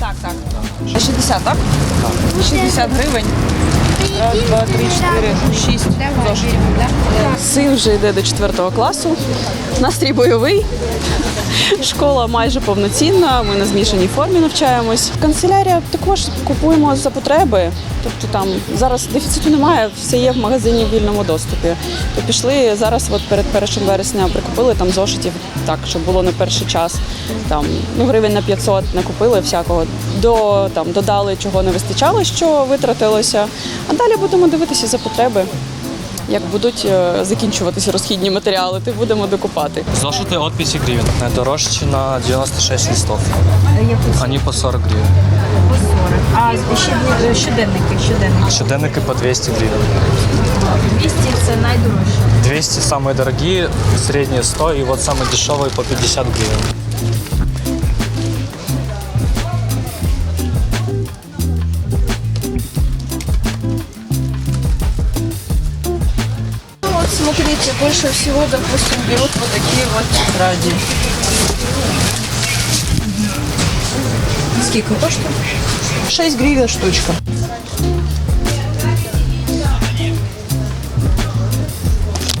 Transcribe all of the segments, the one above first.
Так, так. 60, так? 60 гривень. Раз, два, три, чотири, шість зошитів. Син вже йде до четвертого класу. Настрій бойовий. Школа майже повноцінна, ми на змішаній формі навчаємось. Канцелярія також купуємо за потреби. Тобто там зараз дефіциту немає, все є в магазині в вільному доступі. То пішли зараз, от перед 1 вересня прикупили там зошитів, так, щоб було на перший час. Там ну, гривень на 500 накупили всякого. До там додали, чого не вистачало, що витратилося. А далі будемо дивитися за потреби. Як будуть е, закінчуватися розхідні матеріали, то будемо докупати. Зошиты от 5 гривен. Дорожче на 96 листов. Они по 40 гривен. А щоденники, щоденники, щоденники. Щоденники по 200 гривен. 200 це найдорожче. 200 самые дорогие, средние 100 и вот самые дешевые по 50 гривен. смотрите, больше всего, допустим, берут вот такие вот тетради. Скільки коштує? 6 гривен штучка.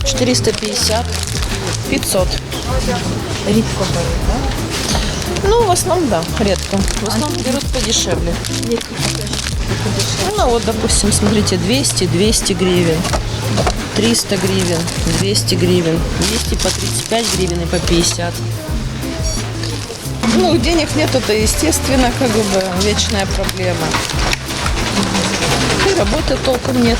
Четыреста пятьдесят, пятьсот. Рідко беруть, так? Ну, в основном, да, редко. В основном берут подешевле. Ну, вот, допустим, смотрите, 200, 200 гривен, 300 гривен, 200 гривен, 200 по 35 гривен и по 50. Ну, денег нет, это естественно, как бы вечная проблема. И работы толком нет.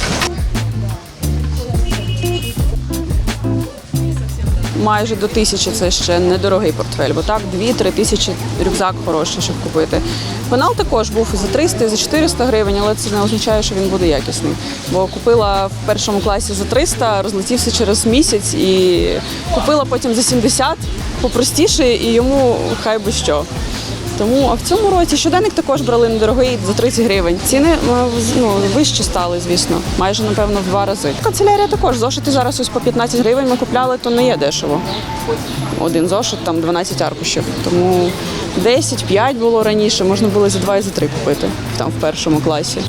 Майже до тисячі це ще недорогий портфель, бо так 2-3 тисячі рюкзак хороший, щоб купити. Пенал також був за 300, і за 400 гривень, але це не означає, що він буде якісний. Бо купила в першому класі за 300, розлетівся через місяць і купила потім за 70, попростіше, і йому хай би що. Тому а в цьому році щоденник також брали недорогий за 30 гривень. Ціни е, ну, вищі стали, звісно, майже напевно в два рази. Канцелярія також зошити зараз ось по 15 гривень ми купляли, то не є дешево. Один зошит, там 12 аркушів. Тому 10-5 було раніше, можна було за 2 і за 3 купити там в першому класі.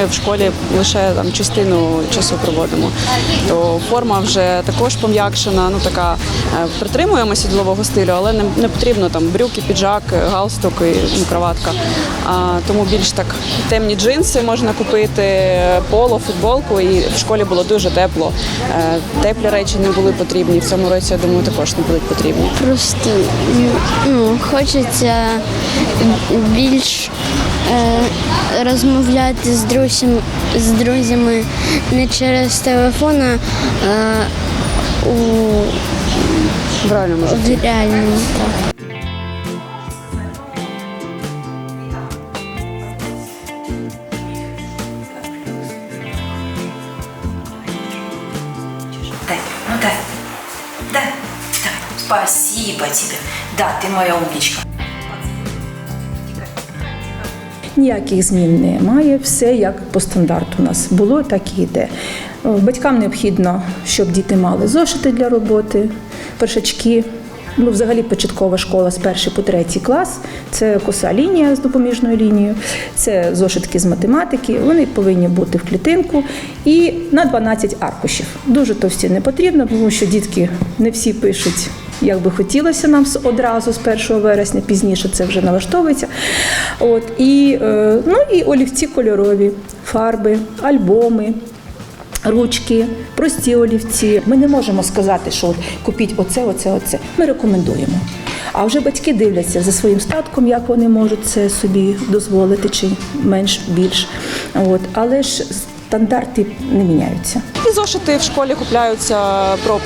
Ми в школі лише там частину часу проводимо. То форма вже також пом'якшена. Ну така е, притримуємося ділового стилю, але не, не потрібно там брюки, піджак, галстук і ну, краватка. А, тому більш так темні джинси можна купити, поло, футболку. І в школі було дуже тепло. Е, Теплі речі не були потрібні. В цьому році я думаю, також не будуть потрібні. Просто ну, хочеться більш розмовляти з друзями, з друзями не через телефон, а е, у В реальному житті. в реальному. Так. Дай, ну дай. Дай. Дай. Спасибо тебе. Да, ты моя умничка. Ніяких змін немає, все як по стандарту у нас було, так і йде. Батькам необхідно, щоб діти мали зошити для роботи, першачки. Ну, взагалі початкова школа з перший по третій клас. Це коса лінія з допоміжною лінією, це зошитки з математики. Вони повинні бути в клітинку і на 12 аркушів. Дуже товсті не потрібно, тому що дітки не всі пишуть як би хотілося нам одразу з 1 вересня, пізніше це вже налаштовується. От, і, е, ну, і олівці кольорові, фарби, альбоми. Ручки, прості олівці. Ми не можемо сказати, що купіть оце, оце, оце. Ми рекомендуємо. А вже батьки дивляться за своїм статком, як вони можуть це собі дозволити, чи менш більш. От. Але ж стандарти не міняються. І зошити в школі купляються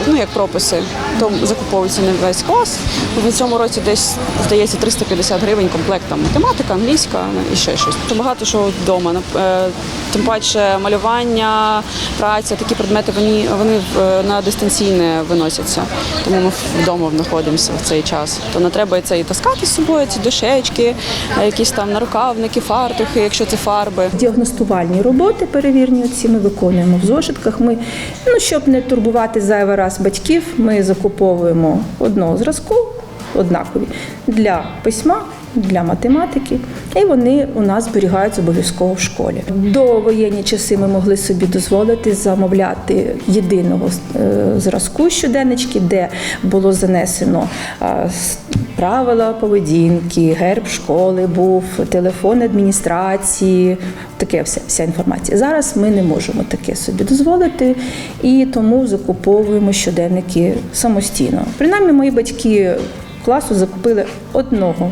ну, як прописи, то закуповуються не весь клас. В цьому році десь здається 350 гривень комплект там математика, англійська ну, і ще щось. То багато що вдома. Е, Тим паче малювання, праця, такі предмети вони, вони на дистанційне виносяться. Тому ми вдома знаходимося в цей час. То не треба це і таскати з собою, ці дощечки, е, якісь там нарукавники, фартухи, якщо це фарби. Діагностувальні роботи перевірні положення ці ми виконуємо в зошитках. Ми, ну, щоб не турбувати зайвий раз батьків, ми закуповуємо одного зразку, однакові для письма, для математики, і вони у нас зберігаються обов'язково в школі. До воєнні часи ми могли собі дозволити замовляти єдиного е, зразку щоденнички, де було занесено правила поведінки, герб школи був, телефон адміністрації, таке вся, вся інформація. Зараз ми не можемо таке собі дозволити і тому закуповуємо щоденники самостійно. Принаймні, мої батьки класу закупили одного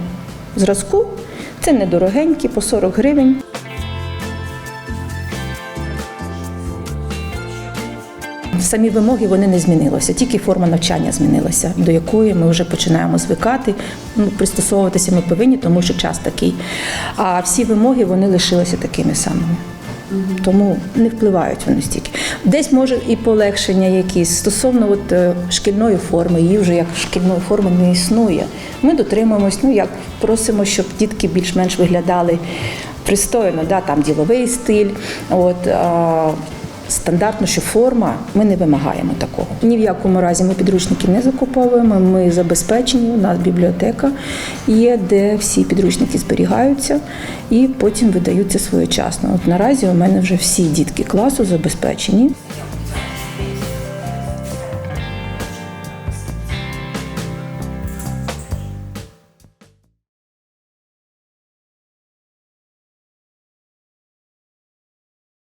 зразку. Це недорогенькі, по 40 гривень. Самі вимоги вони не змінилися, тільки форма навчання змінилася, до якої ми вже починаємо звикати. Ну, пристосовуватися ми повинні, тому що час такий. А всі вимоги вони лишилися такими самими. Тому не впливають вони стільки. Десь може і полегшення якісь стосовно от, е, шкільної форми, її вже як шкільної форми не існує. Ми дотримуємось, ну як просимо, щоб дітки більш-менш виглядали пристойно, да, там діловий стиль. От, Стандартно, що форма, ми не вимагаємо такого. Ні в якому разі ми підручники не закуповуємо. Ми забезпечені. У нас бібліотека є, де всі підручники зберігаються і потім видаються своєчасно. От наразі у мене вже всі дітки класу забезпечені.